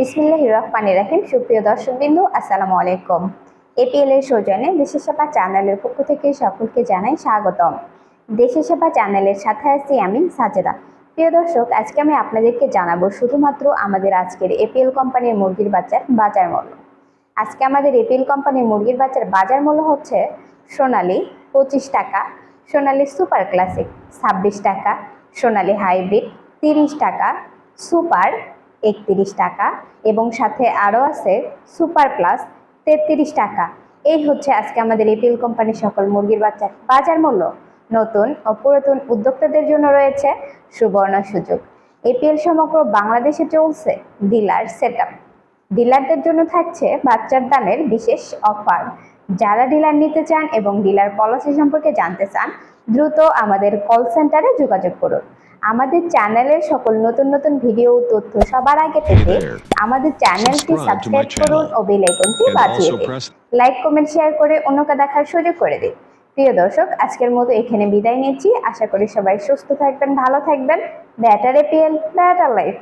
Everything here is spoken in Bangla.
বিসমিল্লাহ রহমানির রাহিম। সুপ্রিয় দর্শকবিন্দু, আসসালামু আলাইকুম। এপিএল এর সৌজন্যে দেশের সেবা চ্যানেলের পক্ষ থেকে সকলকে জানাই স্বাগতম। দেশের সেবা চ্যানেলের সাথে আছি আমি সাজেদা। প্রিয় দর্শক, আজকে আমি আপনাদেরকে জানাব শুধুমাত্র আমাদের আজকের এপিএল কোম্পানির মুরগির বাচ্চার বাজার মূল্য। আজকে আমাদের এপিএল কোম্পানির মুরগির বাচ্চার বাজার মূল্য হচ্ছে সোনালি পঁচিশ টাকা, সোনালি সুপার ক্লাসিক ছাব্বিশ টাকা, সোনালি হাইব্রিড তিরিশ টাকা, সুপার একত্রিশ টাকা এবং সাথে আরও আছে সুপার প্লাস তেত্রিশ টাকা। এই হচ্ছে আজকে আমাদের এপিএল কোম্পানির সকল মুরগির বাচ্চার বাজার মূল্য। নতুন ও পুরাতন উদ্যোক্তাদের জন্য রয়েছে সুবর্ণ সুযোগ। এপিএল সমগ্র বাংলাদেশে চলছে ডিলার সেট ডিলারদের জন্য থাকছে বাচ্চার দামের বিশেষ অফার। যারা ডিলার নিতে চান এবং ডিলার পলিসি সম্পর্কে জানতে চান, দ্রুত আমাদের কল সেন্টারে যোগাযোগ করুন। আমাদের চ্যানেলের সকল নতুন নতুন ভিডিও ও তথ্য সবার আগে পেতে আমাদের চ্যানেলটি সাবস্ক্রাইব করুন ও বেল আইকনটি বাজিয়ে দিন। লাইক কমেন্ট শেয়ার করে অন্যকে দেখার সুযোগ করে দিন। প্রিয় দর্শক আজকের মতো এখানে বিদায় নিচ্ছি। আশা করি সবাই সুস্থ থাকবেন ভালো থাকবেন। Batter APL batter life